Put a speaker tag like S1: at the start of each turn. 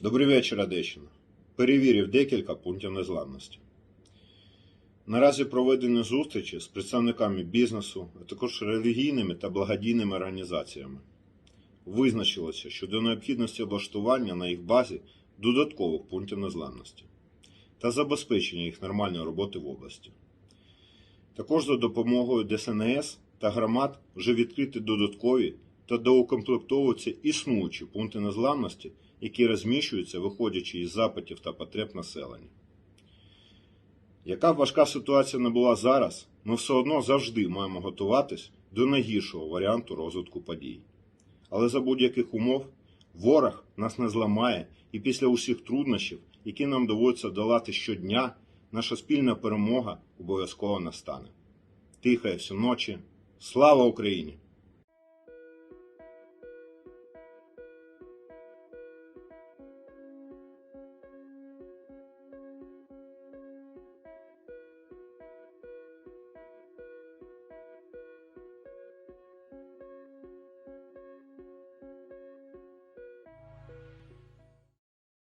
S1: Добрий вечір, Одещина. Перевірив декілька пунктів незламності. Наразі проведені зустрічі з представниками бізнесу, а також релігійними та благодійними організаціями. Визначилося щодо необхідності облаштування на їх базі додаткових пунктів незламності та забезпечення їх нормальної роботи в області. Також за допомогою ДСНС та громад вже відкриті додаткові та доукомплектовуються існуючі пункти незламності, які розміщуються, виходячи із запитів та потреб населення. Яка б важка ситуація не була зараз, ми все одно завжди маємо готуватись до найгіршого варіанту розвитку подій. Але за будь-яких умов ворог нас не зламає, і після усіх труднощів, які нам доводиться долати щодня, наша спільна перемога обов'язково настане. Тихає всю ночі. Слава Україні!